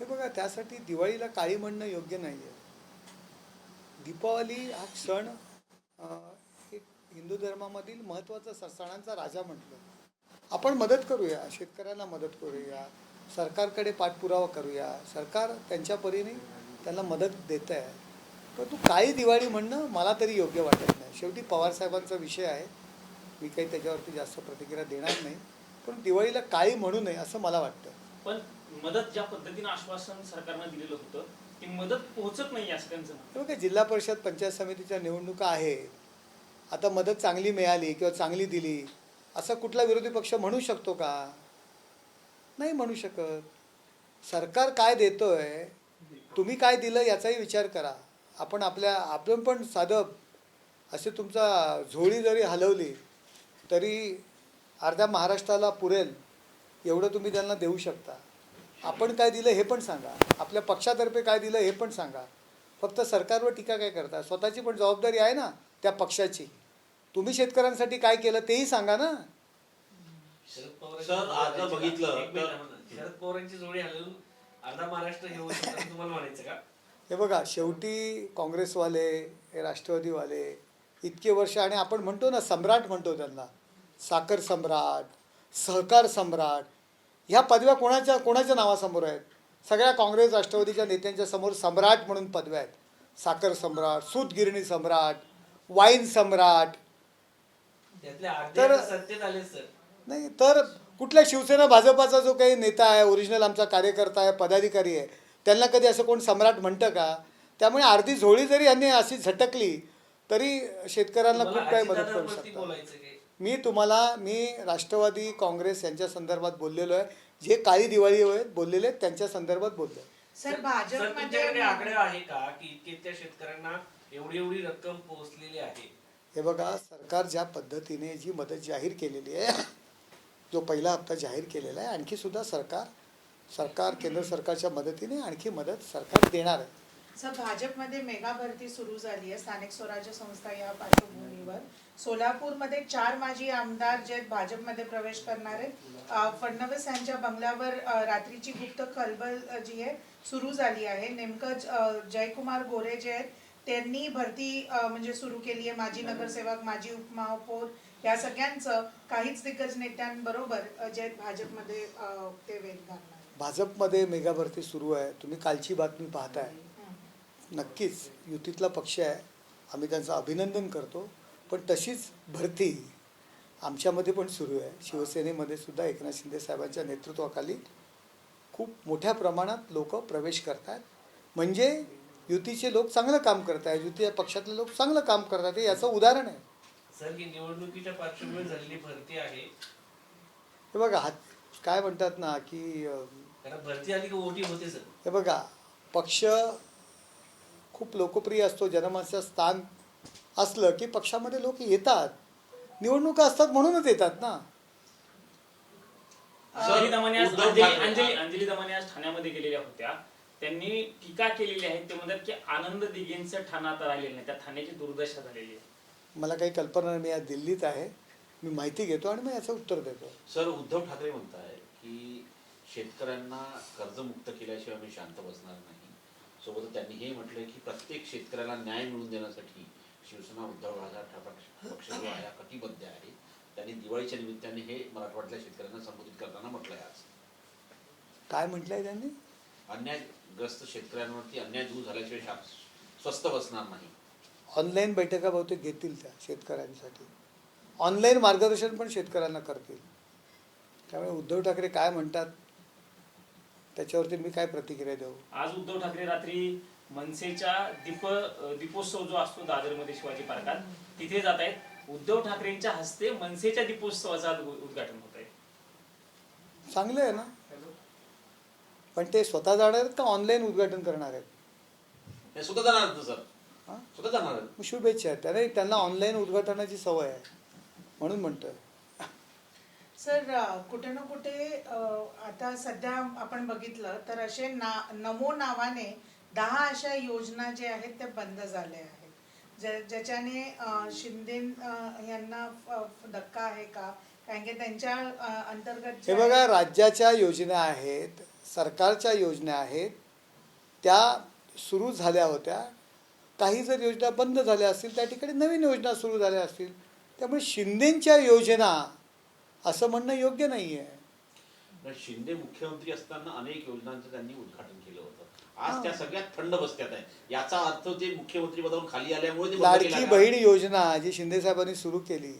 हे बघा त्यासाठी दिवाळीला काळी म्हणणं योग्य नाही आहे दीपावली हा क्षण एक हिंदू धर्मामधील महत्त्वाचा स- सणांचा राजा म्हटलं. आपण मदत करूया शेतकऱ्यांना मदत करूया सरकारकडे पाठपुरावा करूया. सरकार त्यांच्या परीने त्यांना मदत देत आहे परंतु काळी दिवाळी म्हणणं मला तरी योग्य वाटत नाही. शेवटी पवारसाहेबांचा विषय आहे. मी काही त्याच्यावरती जास्त प्रतिक्रिया देणार नाही. पण दिवाळीला काळी म्हणू नये असं मला वाटतं. पण मदत ज्या पद्धतीनं आश्वासन सरकारनं दिलेलं होतं ती मदत पोहोचत नाही असं त्यांचं म्हणणं. बघा जिल्हा परिषद पंचायत समितीच्या निवडणुका आहेत. आता मदत चांगली मिळाली किंवा चांगली दिली असं कुठला विरोधी पक्ष म्हणू शकतो का? नाही म्हणू शकत. सरकार काय देतोय तुम्ही काय दिलं याचाही विचार करा. आपण आपल्या आपण पण साधं असे तुमचा झोळी जरी हलवली तरी अर्ध्या महाराष्ट्राला पुरेल एवढं तुम्ही त्यांना देऊ शकता. आपण काय दिलं हे पण सांगा. आपल्या पक्षातर्फे काय दिलं हे पण सांगा. फक्त सरकारवर टीका काय करता? स्वतःची पण जबाबदारी आहे ना त्या पक्षाची. तुम्ही शेतकऱ्यांसाठी काय केलं तेही सांगा ना. शरद बघितलं. पवारांची जोडी हलवून अर्धा महाराष्ट्र हे तुम्हाला म्हणायचं का? हे बघा शेवटी काँग्रेसवाले हे राष्ट्रवादीवाले इतके वर्ष आणि आपण म्हणतो ना सम्राट म्हणतो त्यांना. साखर सम्राट सहकार सम्राट ह्या पदव्या कोणाच्या कोणाच्या नावासमोर आहेत? सगळ्या काँग्रेस राष्ट्रवादीच्या नेत्यांच्या समोर सम्राट म्हणून पदव्या आहेत. साखर सम्राट सूतगिरणी सम्राट वाईन सम्राट. तर- नाही तर कुठल्या शिवसेना भाजपाचा जो काही नेता आहे ओरिजिनल आमचा कार्यकर्ता आहे पदाधिकारी आहे त्यांना कधी असं कोण सम्राट म्हणतं का? त्यामुळे अर्धी झोळी जरी यांनी अशी झटकली तरी शेतकऱ्यांना खूप काही मदत करू शकतात. मी तुम्हाला मी राष्ट्रवादी काँग्रेस यांच्या संदर्भात बोललेलो आहे. जे काळी दिवाळी आहेत बोललेले आहेत त्यांच्या संदर्भात बोललो आहे. सर तुमच्याकडे आकडे आहे का की इतके त्या शेतकऱ्यांना एवढी एवढी रक्कम पोहोचलेली आहे? हे बघा सरकार ज्या पद्धतीने जी मदत जाहीर केलेली आहे जो पहिला हप्ता जाहीर केलेला आहे आणखी सुद्धा सरकार सरकार केंद्र सरकारच्या मदतीने आणखी मदत सरकार देणार आहे. सर भाजपमध्ये मेगा भरती सुरू झाली आहे. स्थानिक स्वराज्य संस्था या पार्श्वभूमीवर. सोलापूरमध्ये चार माजी आमदार जे भाजपमध्ये प्रवेश करणार आहेत. फडणवीस यांच्या बंगल्यावर रात्रीची गुप्त खलबल जी आहे सुरू झाली आहे. नेमकं जयकुमार गोरे जे आहेत त्यांनी भरती म्हणजे सुरू केली आहे. माजी नगरसेवक माजी उपमहापौर या सगळ्यांचं काहीच दिग्गज नेत्यांबरोबर जे भाजपमध्ये ते वेग घालणार भाजपमध्ये मेगा भरती सुरू आहे. तुम्ही कालची बातमी पाहताय. नक्कीच युतीतला पक्ष आहे. आम्ही त्यांचं अभिनंदन करतो. पण तशीच भरती आमच्यामध्ये पण सुरू आहे. शिवसेनेमध्ये सुद्धा एकनाथ शिंदे साहेबांच्या नेतृत्वाखाली खूप मोठ्या प्रमाणात लोक प्रवेश करत आहेत म्हणजे युतीचे लोक चांगलं काम करत आहेत युती पक्षातले लोक चांगलं काम करत आहेत हे याचं उदाहरण आहे. सर ही निवडणुकीच्या पार्श्वभूमीवर झालेली भरती आहे. हे बघा हात काय म्हणतात ना की भरती आली की ओटी होते सर. हे बघा पक्ष खूप लोकप्रिय असतो जनमानसात स्थान असलं की पक्षामध्ये लोक येतात. निवडणुका असतात म्हणूनच येतात ना. अंजली दमाने आज उद्धव अंजली ठाकरे- अंजली अंजली दमाने आज ठाण्यामध्ये गेलेल्या होत्या. त्यांनी टीका केलेली आहे ते म्हणतात की आनंद दिघेंचं ठाणं आता राहिलेलं नाही. त्या ठाण्याची दुर्दशा झालेली आहे. मला काही कल्पना नाही. मी आज दिल्लीत आहे. मी माहिती घेतो आणि मी याचं उत्तर देतो. सर उद्धव ठाकरे म्हणताय की शेतकऱ्यांना कर्जमुक्त केल्याशिवाय आम्ही शांत बसणार नाही. सोबतच त्यांनी हे म्हटलंय की प्रत्येक शेतकऱ्याला न्याय मिळवून देण्यासाठी शिवसेना उद्धव ठाकरे पक्ष जो आहे कटिबद्ध आहे. त्यांनी दिवाळीच्या निमित्ताने हे मराठवाड्यातल्या शेतकऱ्यांना संबोधित करताना म्हटलंय आज. काय म्हटलंय त्यांनी? अन्यायग्रस्त शेतकऱ्यांवरती अन्याय दूर झाल्याशिवाय स्वस्त बसणार नाही. ऑनलाईन बैठका बहुतेक घेतील त्या शेतकऱ्यांसाठी. ऑनलाईन मार्गदर्शन पण शेतकऱ्यांना करतील. त्यामुळे उद्धव ठाकरे काय म्हणतात? त्याच्यावरती मी काय प्रतिक्रिया देऊ? आज उद्धव ठाकरे रात्री मनसेच्या दीप दीपोत्सव जो असतो दादरमध्ये शिवाजी पार्कात तिथे जात आहेत. उद्धव ठाकरेंच्या हस्ते मनसेच्या दीपोत्सवाचं आज उद्घाटन होत आहे चांगलं आहे ना? पण ते स्वतः जाणार आहेत का ऑनलाईन उद्घाटन करणार आहेत? हे सुद्धा जाणार आहेत सर? हां? सुद्धा जाणार आहेत? शुभेच्छा आहेत. त्याने त्यांना ऑनलाईन उद्घाटनाची सवय आहे. म्हणून म्हणतोय. सर कुठे ना कुठे आता सध्या आपण बघितलं तर असे ना नमो नावाने दहा अशा योजना जे आहेत त्या बंद झाल्या आहेत. ज्या ज्याच्याने शिंदे यांना धक्का आहे का? कारण की त्यांच्या अंतर्गत हे बघा राज्याच्या योजना आहेत सरकारच्या योजना आहेत त्या सुरू झाल्या होत्या. काही जर योजना बंद झाल्या असतील त्या ठिकाणी नवीन योजना सुरू झाल्या असतील. त्यामुळे शिंदेंच्या योजना असं म्हणणं योग्य नाही आहे शिंदे मुख्यमंत्री असताना अनेक योजनांचं त्यांनी उद्घाटन केलं होतं. आज त्या सगळ्यात थंड बसत्यात आहे. याचा अर्थ ते मुख्यमंत्री पदावरून खाली आल्यामुळे लाडकी? बहीण योजना जी शिंदे साहेबांनी सुरू केली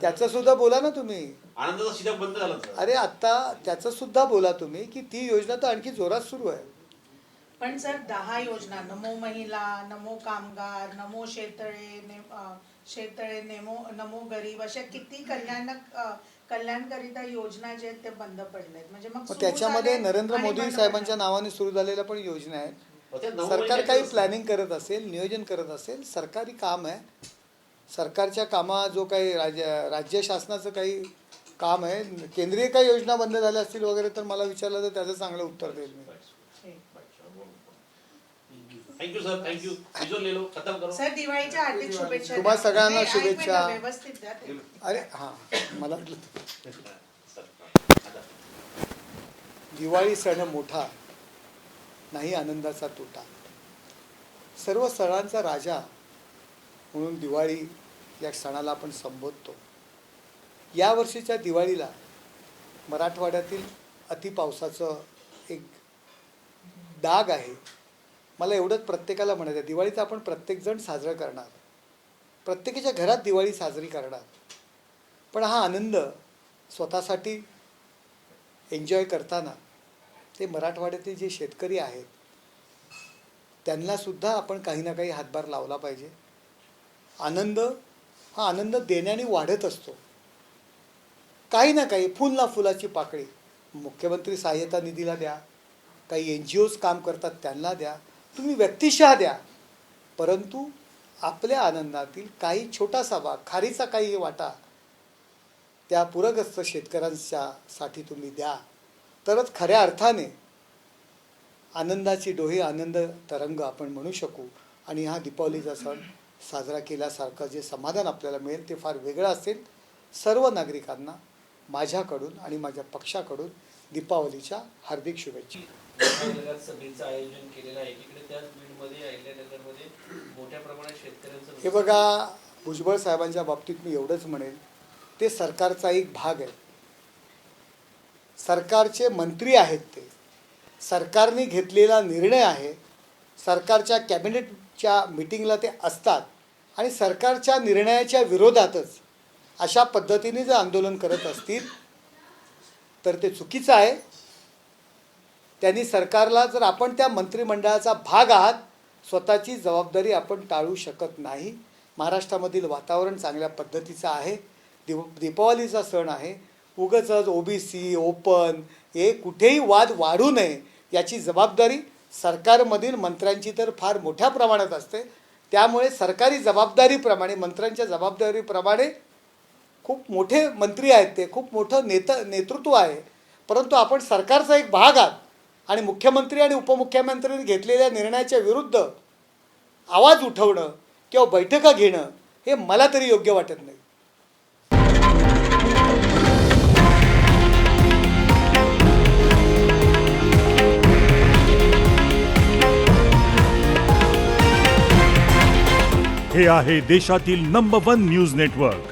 त्याचं सुद्धा बोला ना तुम्ही. आनंदाचा बंद झाला सर. अरे आता त्याचं सुद्धा बोला तुम्ही की ती योजना तर आणखी जोरात सुरू आहे. पण सर दहा योजना नमो महिला नमो कामगार नमो शेतळे ने- शेतळे नेमो नमो गरीब अशा किती कल्याण अं, कल्याणकरिता योजना जे आहेत ते बंद पडलेत म्हणजे मग मग सुरू त्याच्यामध्ये झाले नरेंद्र आणि मोदी बंद साहेबांच्या पडले. नावाने सुरू झालेल्या पण योजना आहेत नऊ सरकार महिन्याचं काही. प्लॅनिंग करत असेल नियोजन करत असेल सरकारी काम आहे सरकारच्या कामा जो काही राज्य राज्य शासनाचं काही काम आहे केंद्रीय काही योजना बंद झाल्या असतील वगैरे तर मला विचारलं तर त्याचं चांगलं उत्तर देईल मी. Thank you sir thank you ले लो खत्म करो सर दिवाळीच्या हार्दिक शुभेच्छा तुम्हा. सगळ्यांना शुभेच्छा. व्यवस्थित द्या ते. अरे हां मला वाटलं सर, आता. दिवाळी सण मोठा नाही आनंदाचा तोटा सर्व सणांचा राजा म्हणून दिवाळी या सणाला आपण संबोधतो या वर्षीच्या दिवाळीला मराठवाड्यातील अतिपावसाचं एक डाग आहे मला एवढंच प्रत्येकाला म्हणायचं आहे दिवाळीचं आपण प्रत्येकजण साजरं करणार. प्रत्येकाच्या घरात दिवाळी साजरी करणार. पण हा आनंद स्वतःसाठी एन्जॉय करताना ते मराठवाड्यातील जे शेतकरी आहेत त्यांनासुद्धा आपण काही ना काही हातभार लावला पाहिजे. आनंद हा आनंद देण्याने वाढत असतो. काही ना काही फुल ना फुलाची पाकळी मुख्यमंत्री सहाय्यता निधीला द्या काही एन जी ओज काम करतात त्यांना द्या तुम्ही व्यक्तिशः द्या. परंतु आपल्या आनंदातील काही छोटासा भाग खारीचा काही वाटा त्या पूरग्रस्त शेतकऱ्यांच्या साठी तुम्ही द्या. तरच खऱ्या अर्थाने आनंदाची डोही आनंद तरंग आपण म्हणू शकू. आणि हा दीपावलीचा सण साजरा केल्यासारखं जे समाधान आपल्याला मिळेल ते फार वेगळं असेल. सर्व नागरिकांना माझ्याकडून आणि माझ्या पक्षाकडून दीपावलीच्या हार्दिक शुभेच्छा. महानगर सभेचं आयोजन केलेलं आहे. एकीकडे त्याच बीडमध्ये अहिल्यानगरमध्ये मोठ्या प्रमाणात शेतकऱ्यांचं हे बघा भुजबळ साहेबांच्या बाबतीत मी एवढंच म्हणेन ते सरकारचा एक भाग आहे. सरकारचे मंत्री आहेत ते. सरकारने घेतलेला निर्णय आहे. सरकारच्या कॅबिनेटच्या मिटिंगला ते असतात आणि सरकारच्या निर्णयाच्या विरोधातच अशा पद्धतीने जर आंदोलन करत असतील तर ते चुकीचं आहे. त्यांनी सरकारला जर आपण त्या मंत्रिमंडळाचा भाग आहात स्वतःची जबाबदारी आपण टाळू शकत नाही. महाराष्ट्रामधील वातावरण चांगल्या पद्धतीचं आहे. दिव दीपावलीचा सण आहे. उगच ओबीसी ओपन हे कुठेही वाद वाढू नये याची जबाबदारी सरकारमधील मंत्र्यांची तर फार मोठ्या प्रमाणात असते. त्यामुळे सरकारी जबाबदारीप्रमाणे मंत्र्यांच्या जबाबदारीप्रमाणे खूप मोठे मंत्री आहेत ते खूप मोठं नेत नेतृत्व आहे. परंतु आपण सरकारचा एक भाग आहात आणि मुख्यमंत्री आणि उपमुख्यमंत्र्यांनी घेतलेल्या निर्णयाच्या विरुद्ध आवाज उठवणं किंवा बैठका घेणं हे मला तरी योग्य वाटत नाही. हे आहे देशातील नंबर वन न्यूज नेटवर्क